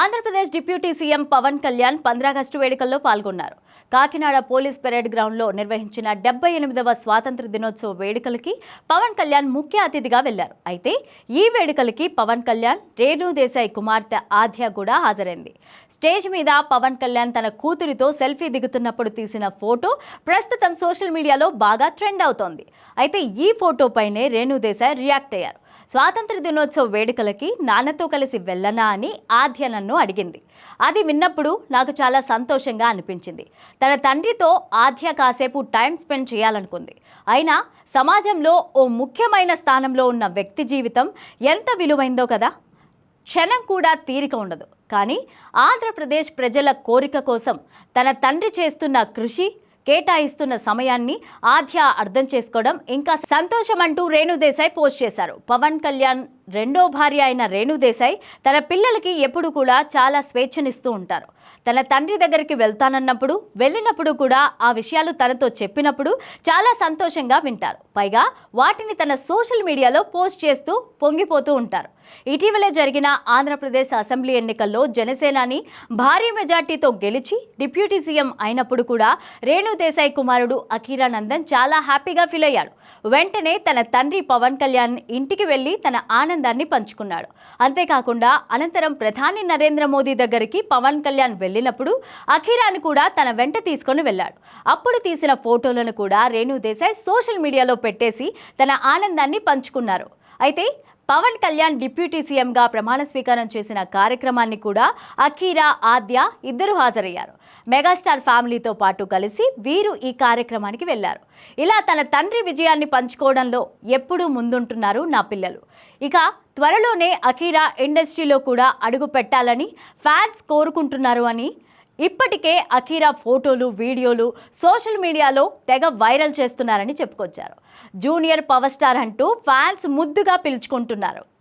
Andhra Pradesh deputy CM Pawan Kalyan పంద్రాగస్టు వేడుకల్లో పాల్గొన్నారు. కాకినాడ పోలీస్ పెరేడ్ గ్రౌండ్లో నిర్వహించిన డెబ్బై ఎనిమిదవ స్వాతంత్ర దినోత్సవ వేడుకలకి పవన్ కళ్యాణ్ ముఖ్య అతిథిగా వెళ్ళారు అయితే ఈ వేడుకలకి పవన్ కళ్యాణ్ రేణు దేశాయ్ కుమార్తె ఆధ్య కూడా హాజరైంది. స్టేజ్ మీద పవన్ కళ్యాణ్ తన కూతురితో సెల్ఫీ దిగుతున్నప్పుడు తీసిన ఫోటో ప్రస్తుతం సోషల్ మీడియాలో బాగా ట్రెండ్ అవుతోంది. అయితే ఈ ఫోటోపైనే రేణు దేశాయ్ రియాక్ట్ అయ్యారు. స్వాతంత్ర దినోత్సవ వేడుకలకి నాన్నతో కలిసి వెళ్ళనా అని ఆద్య నన్ను అడిగింది. అది విన్నప్పుడు నాకు చాలా సంతోషంగా అనిపించింది. తన తండ్రితో ఆద్య కాసేపు టైం స్పెండ్ చేయాలనుకుంది. అయినా సమాజంలో ఓ ముఖ్యమైన స్థానంలో ఉన్న వ్యక్తి జీవితం ఎంత విలువైందో కదా! క్షణం కూడా తీరిక ఉండదు. కానీ ఆంధ్రప్రదేశ్ ప్రజల కోరిక కోసం తన తండ్రి చేస్తున్న కృషి కేటాయిస్తున్న సమయాన్ని ఆద్య అర్థం చేసుకోవడం ఇంకా సంతోషం అంటూ రేణుదేశాయ్ పోస్ట్ చేశారు. పవన్ కళ్యాణ్ రెండో భార్య అయిన రేణుదేశాయ్ తన పిల్లలకి ఎప్పుడు కూడా చాలా స్వేచ్ఛనిస్తూ ఉంటారు. తన తండ్రి దగ్గరికి వెళ్తానన్నప్పుడు వెళ్ళినప్పుడు కూడా ఆ విషయాలు తనతో చెప్పినప్పుడు చాలా సంతోషంగా వింటారు. పైగా వాటిని తన సోషల్ మీడియాలో పోస్ట్ చేస్తూ పొంగిపోతూ ఉంటారు. ఇటీవలే జరిగిన ఆంధ్రప్రదేశ్ అసెంబ్లీ ఎన్నికల్లో జనసేనాని భారీ మెజార్టీతో గెలిచి డిప్యూటీ సీఎం అయినప్పుడు కూడా రేణుదేశాయ్ కుమారుడు అఖీరానందన్ చాలా హ్యాపీగా ఫీల్ అయ్యాడు. వెంటనే తన తండ్రి పవన్ కళ్యాణ్ ఇంటికి వెళ్ళి తన ఆనందాన్ని పంచుకున్నాడు. అంతేకాకుండా అనంతరం ప్రధాని నరేంద్ర మోదీ దగ్గరికి పవన్ కళ్యాణ్ వెళ్ళినప్పుడు అఖీరాను కూడా తన వెంట తీసుకొని వెళ్ళాడు. అప్పుడు తీసిన ఫోటోలను కూడా రేణు దేశాయ్ సోషల్ మీడియాలో పెట్టేసి తన ఆనందాన్ని పంచుకున్నారు. అయితే పవన్ కళ్యాణ్ డిప్యూటీ సీఎంగా ప్రమాణ స్వీకారం చేసిన కార్యక్రమాన్ని కూడా అఖీరా ఆద్య ఇద్దరు హాజరయ్యారు. మెగాస్టార్ ఫ్యామిలీతో పాటు కలిసి వీరు ఈ కార్యక్రమానికి వెళ్ళారు ఇలా తన తండ్రి విజయాన్ని పంచుకోవడంలో ఎప్పుడూ ముందుంటున్నారు నా పిల్లలు. ఇక త్వరలోనే అఖీరా ఇండస్ట్రీలో కూడా అడుగు పెట్టాలని ఫ్యాన్స్ కోరుకుంటున్నారు అని ఇప్పటికే అఖీరా ఫోటోలు వీడియోలు సోషల్ మీడియాలో తెగ వైరల్ చేస్తున్నారని చెప్పుకొచ్చారు. జూనియర్ పవర్ స్టార్ అంటూ ఫ్యాన్స్ ముద్దుగా పిలుచుకుంటున్నారు.